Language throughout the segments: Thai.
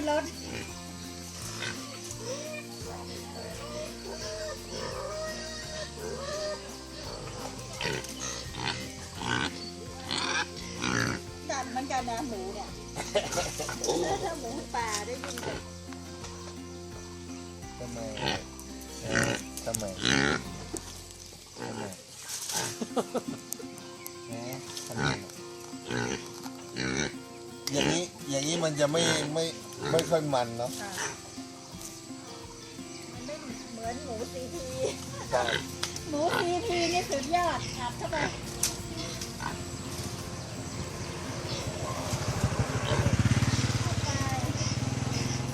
นรถจัดมือนกันนะหมูเนี่ยถ้าหมูป่าได้ยินแต่ทำไมทำไมทำไมแหมทำไมอย่างนี้อย่างนี้มันจะไม่ไม่ ไม่ค่อยมันเนาะมันไม่เหมือนหมูซีทีใช่หมูซีทีนี่สุดยอดอัดเข้าไป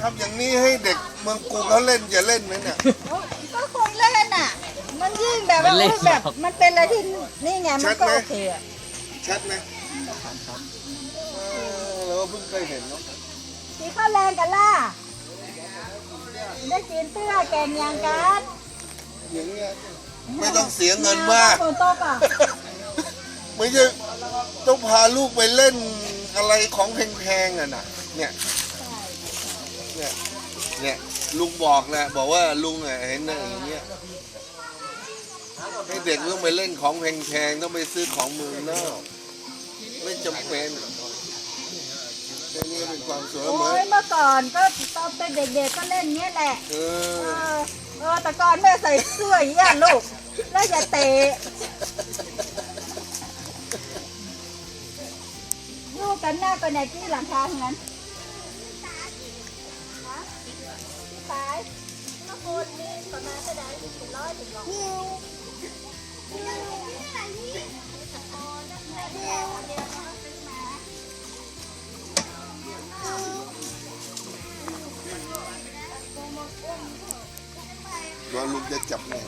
ทำอย่างนี้ให้เด็กเมืองกรุงเขาเล่นจะเล่นไหมเนี่ย โอ้ก็คงเล่นอะ มันยิ่งแบบว่ามันเล่น โอ้ยแบบหรอกมันเป็นอะไรที่นี่ไงมันก็ชัดไหม โอเคอะชัดไหมเออเราก็เพิ่งเคยเห็นเนาะ สีข้าวแรงกันล่ะ ได้กินเตื้อแกงยางกัดอย่างเงี้ยไม่ต้องเสียเงินมากฝนตกอะไม่ใช่ต้องพาลูกไปเล่นอะไรของแพงๆอะนะเนี่ย เนี่ย เนี่ย ลุงบอกนะบอกว่าลุงอะเห็นนะอย่างเงี้ยให้เด็กต้องไปเล่นของแพงๆต้องไปซื้อของเมืองนอกไม่จำเป็นแค่นี้ก็เป็นความสวยโอ้เหมือนยเมื่อก่อนก็ตอนเป็นเด็กๆก็เล่นเงี้ยแหละเอเอออเออแต่ก่อนแม่ใส่เสื้ออย่างเงี้ยลูกแล้วอย่าเตะลูกกันหน้าไปไหนที่หลังคาทั้งนั้นฮะที่ขายเมื่อคนนี่ประมาณเท่าไหร่ถึงร้อยถึงร้อยว่าลุงจะ จับแม่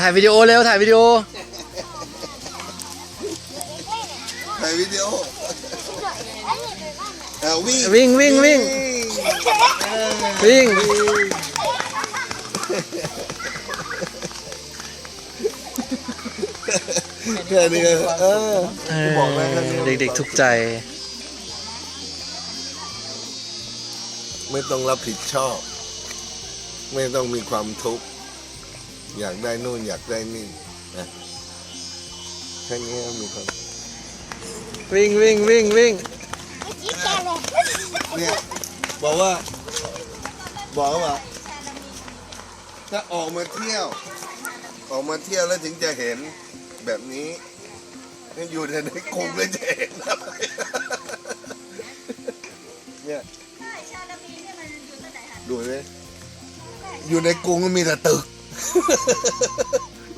ถ่ายวิดีโอเร็วถ่ายวิดีโอ ถ่ายวิดีโอเอาวิ่งวิ่งวิ่งวิ่งวิ่งแค่นี้ก็เออเอบอกแล้วแค่นี้อเด็กๆทุกใจ ไม่ต้องรับผิดชอบ ไม่ต้องมีความทุกข์ อยากได้นู่นอยากได้นี่นะแค่นี้ก็มีความวิ่งวิ่งวิ่งวิ่งเนี่ยบอกว่า บอกว่า ถ้าออกมาเที่ยว ออกมาเที่ยวแล้วถึงจะเห็นแบบนี้ถ้าอยู่ในกรุงแล้วจะเห็นอะไรเนี่ยใช่ชาลามีเนี่ยมันอยู่ที่ไหนฮะดูเลยอยู่ในกรุงก็มีแต่ตึก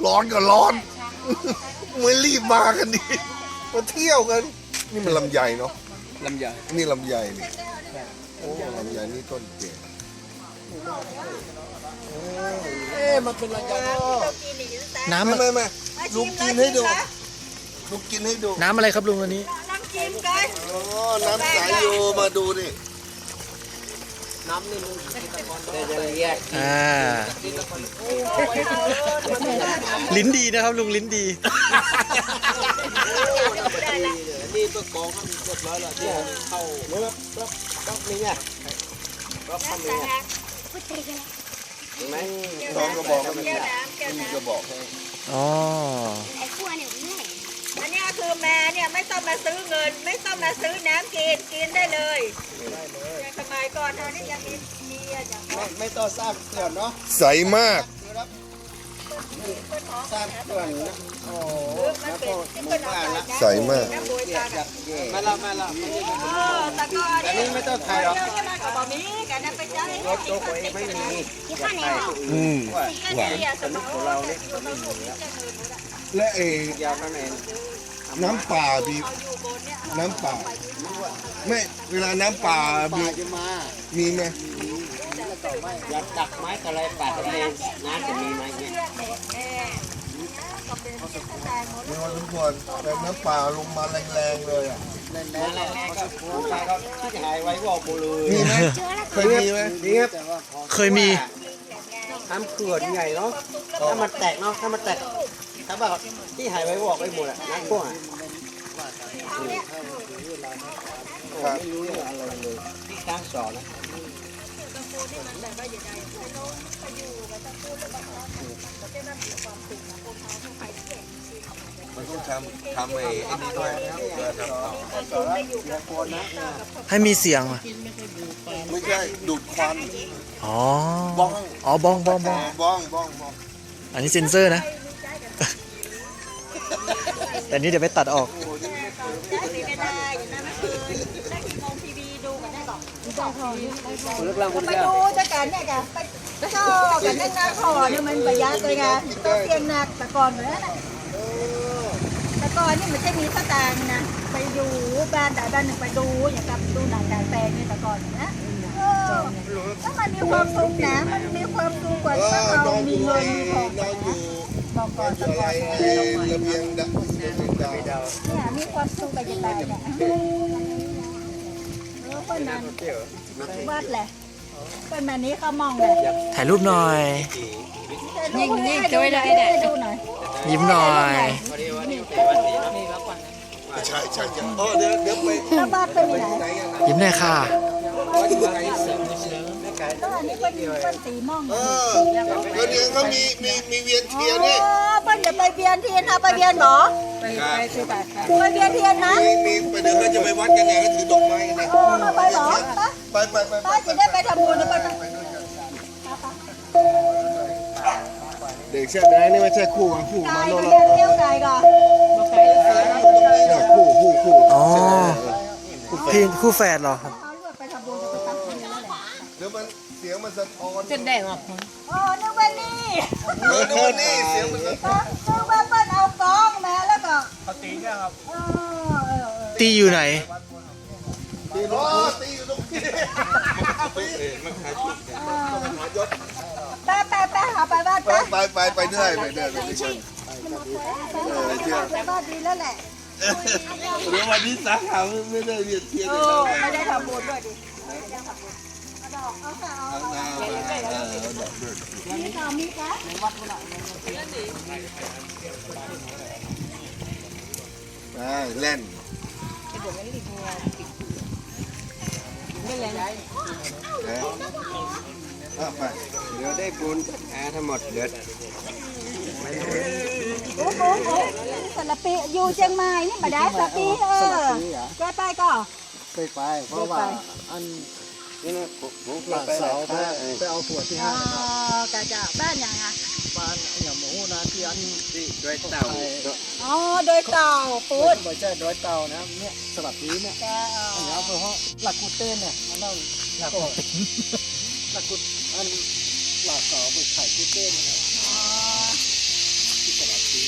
ร้อนก็ร้อน ไม่รีบมากันดิมาเที่ยวกัน นี่มันลำไยเนาะลำใหญ่นี่ลำไยนี่โอ้ลำไยนี่ต้นเก๋เอ๊มันเป็นลำใหญ่เรากินอีกแต่น้ำไม่อะไม่ไม่มาลุชิงมกินนะให้ดูชิมนะลุงกินให้ดู น้ำอะไรครับลุงวันนี้น้ำจิ้มกันอ๋อน้ำสายโยมาดูดิ อ่าลิ้นดีนะครับลุงลิ้นดีนี่ตัวกองก็มีเรียบร้อยแล้วที่เข้าแล้วแล้วแล้วนี่ไงแล้วเข้ามีไงเห็นไหมสองกระบอกก็มีแก้วน้ำแก้วมีน้ำกระบอกให้อ๋ออันเนี้ย คือแม่เนี่ยไม่ต้องมาซื้อเงิน ไม่ต้องมาซื้อน้ำกินกินได้เลยอย่างสมัยก่อนเราเนี่ยยังมีมีอะอย่างไม่ไม่ต้องสร้างเขื่อนเนาะใสมากสร้างเขื่อนนะโอ้มันเป็นที่เป็นเอาไปใสมาก น้ำบวยกันอะมาละมาละเออแต่ก่อนอันนี้ไม่ต้องถ่ายหรอกเดี๋ยวนี้มันก็บอกมีกันนะไปใช้รถโจ๊กเองไม่มีอยากถ่ายตัวอื่นอืม ว่าก็เนี่ยสมองของเราเนี่ย และเอยาวนั่นเอง น้ำป่ามีน้ำป่า ไม่เวลาน้ำป่ามีป่าจะมามีไหมอยากตักไม้กระไรป่าทะเลน้ำจะมีไหมเนี่ยมีวันทุกคนแต่น้ำป่าลงมาแรงๆเลยอะมาแล้วก็ที่ถ่ายไว้บอกบุเลยมีไหมเคยมีไหมนี่ครับเคยมีทำเขื่อนใหญ่เนาะถ้ามันแตกเนาะถ้ามันแตกถ้าแบบ ที่ถ่ายไว้บอกไว้หมดอะน้ำท่วมอะครับไม่รู้เรื่องอะไรเลยที่ตั้งสอนนะมันต้องทำทำไอ้ไอ้นี่ด้วยเพื่อทำต่อให้มีเสียงอะไม่ใช่ดูดควันอ๋อ บ้อง อ๋อ บ้องบ้องบ้องบ้องบ้องบ้องอันนี้เซ็นเซอร์นะ แต่นี้เดี๋ยวไปตัดออกได้ไม่ได้นะไม่เคยได้กี่โมงทีวีดูกันได้หรอเลิกลังคุณไปแก้วดูจะกันเนี่ยกันไปชอบกันนั่งนาคอเนี่ยมันประหยัดเลยกันต้องเตียงหนักแต่ก่อนเลยนะแต่ก่อนนี่มันจะมีสตางค์นะ ไปอยู่บ้านใดบ้านหนึ่งไปดูอย่างกับดูหนังกางแปลงเนี่ยแต่ก่อนนะเออแล้วมันมีความสุขนะ มันมีความสุขกว่าเอถ้าอเรานมีเงิไอ้นมีทองนอนอยู่ บอกนก่ออนนอยู่อะไรไอ้ระเบียงดักระเบียงดาวเนี่ยมีความสุขไปยังไงเนี่ยเออคนนั้นวาดแหละเป็นแบบนี้เขามองเลยถ่ายรูปหน่อย ยิงยิงจะไว้ได้ดูหน่อยยิ้มหน่อยพอดีว่านี่เป็นวันนี้เนาะใช่ใช่ใช่เออเดี๋ยวเดี๋ยวไปแล้ววาดเป็นยังไงไหนกันยิ้มหน่อยค่ะ ก็อันนี้เป็นเป็นสีม่องเออก็เดี๋ยวเขามีมีมีเวียนอ๋เทียนนี่อเปิ้ลจะไปเวียนเทียนเอาไปเวียนหรอครับไปเวียนเทียนนะมีมีไปเดี๋ยวเขาจะไปวัดกันเนี่ยก็ถือดอกไม้กันเนี่ยเออเอาไปหรอไปไปไปไปป้าจะได้ไปทำบุญแล้วไปทำเด็กเชื่อได้นี่ไม่ใช่คู่กันคู่ไก่มาโน่ก็นเรียนเที่ยวไก่ก่อนเนี่ยคู่คู่คู่อ๋อพี่คู่แฝดเหรอครับ ดี๋ยวมันเสียงมันสะท้อนอ๋อนึกว่านี่เออดูมันนี่เสียงมันสะท้อนนึกว่าเปิ้ลเอากองมาแล้วก็เขาตีเนี่ยครับเออเออเออตีอยู่ไหน ตีล้อตีอยู่ตรงนี้มันขายถูกไปไปไปหาไปบ้านไปไปไปไปไปเรื่อยไปเรื่อยไปเรื่อยเออเชื่อไปบ้านดีแล้วแหละ เดี๋ยววันนี้สาขาไม่ได้เวียนเทียนเอเลยอนะไม่ได้ทำบุญด้วยดิ เอาเอาเอาเอาหน้ามาเออเอาดอกด้วยมีต่เล่นเอาไปเดี๋ยวได้บุญแอร์ทั้งหมดเดี๋ยวโอ้โหสลับปีอยู่เชียงใหม่นี่มาได้สลับปีเออแกไปก่อนไปไปเพราะว่าอัน นี่นะผมหลักเสาไปไปเอาถั่วที่อ๋ห้าอกะจะบ้านยังไงบ้านอย่างหมูนาที่อันที่ด้วยเต่าอ๋อโดยเต่าปูดไม่ใช่ด้วยเต่านะเนี่ยสลับปีเนี่ยแกเออันอนี้เพราะหลักกุเต้นเนี่ยอันนั้นหลักกุหลักกุอันหลักเสาไปไข่กุเต้นนะครับอ๋อที่สลับปี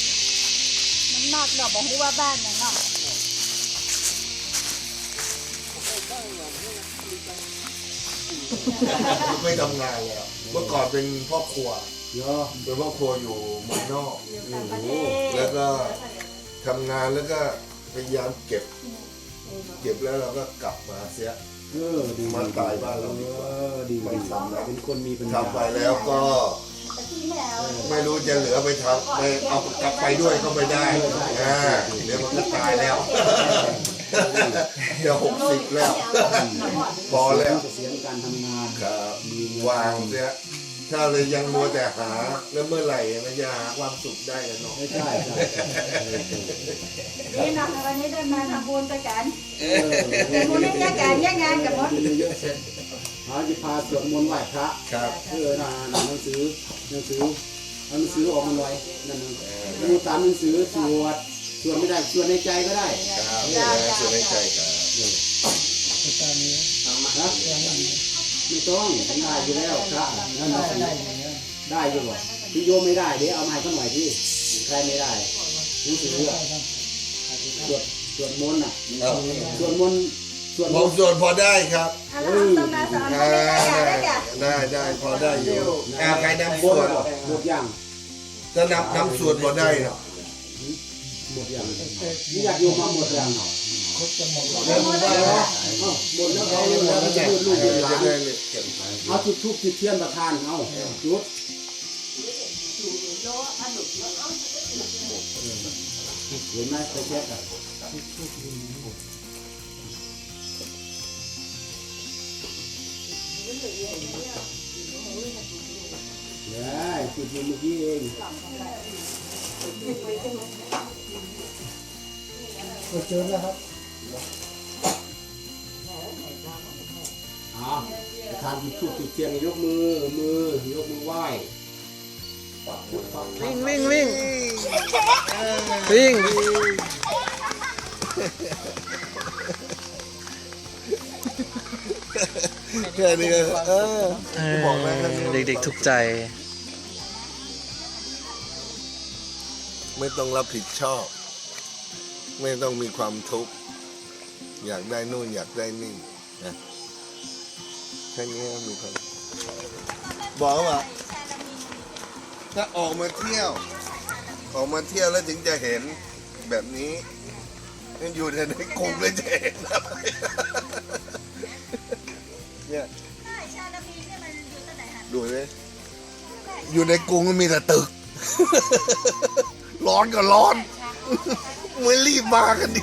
มันนอกดอกบอกว่าบ้านอย่างเนาะ ไม่ทำงานแล้ว เมื่อก่อนเป็นพ่อครัวเยอะเป็นพ่อครัวอยู่เมืองนอกต่างประเทศแล้วก็ทำงานแล้วก็พยายามเก็บ เก็บแล้วเราก็กลับมาเสียเออดีมาตายบ้านเราดีกว่าดีไม่ทำแล้วเป็นคนมีปัญญาทำไปแล้วก็ไม่รู้จะเหลือไปทำไปเอากลับไปด้วยก็ไม่ได้อ่าเดี๋ยวมันก็ตายแล้วจะหกสิบแล้วพอแล้วเสียงการทำงานครับ วางเสียถ้าเลยยังมัวแต่หาแล้วเมื่อไหร่มันจะหาความสุขได้กันเนาะไม่ใช่ใช่นี่นะวันนี้ได้มาทำบุญด้วยกันบุญนี่แยกกันแยกงานกับมดเยอะเสร็จหาจะพาสวดมนต์ไหว้พระครับเออนะหนังสือหนังสือเอาหนังสือออกมาหน่อยนั่นนึงดูตามหนังสือสวดสวดไม่ได้สวดในใจก็ได้ครับนี่นะสุดในใจครับนะ ไม่ต้องได้อยู่แล้วพระนั่นน่ะสิได้อยู่หรอพี่โยมไม่ได้เดี๋ยวเอามาให้เขาหน่อยที่ใครไม่ได้หนังสืออะสวดสวดมนต์อะเอาสวดมนต์สวดผมนต์ส่วนพอได้ครับอาแล้วต้อมาสอนอ่าเขาไม่ได้อย่าได้ย่ได้ได้พอได้อยู่อ่าใครนำบส่ทวนบทอย่างถ้านำนำส่วนพอได้เนาะบทอย่างนี่อยากโยมมาหมดย่างแล้วผมว่าเอ้า หมดแล้วเขาเอาเลยหมดแล้วแล้วจะเนี่ยพูดลูกหลานเลยเอาจุดทูบจุดเทียนประทานเอาจุดเห็นไหมไปเช็คอะได้จุดเมื่อกี้เองก็เจอแล้วครับ อ่าทานจุดทูบจุดเทียนยกมือมือยกมือไหว้วิ่งวิ่งวิ่งวิ่งแค่นี้ก็เออเอบอกแล้วอเด็กๆทุกใจ ไม่ต้องรับผิดชอบ ไม่ต้องมีความทุกข์ อยากได้นู่นอยากได้นี่นะแค่นี้ก็มีควาบอกว่าถ้าออกมาเที่ยว ออกมาเที่ยวแล้วถึงจะเห็นแบบนี้ยังอยู่แต่ในกรุงเลยจะเห็นอะไรเนี่ยดูเลยอยู่ในกรุงก็มีแต่ตึก ร้อนก็ร้อน ไม่รีบมากันดิ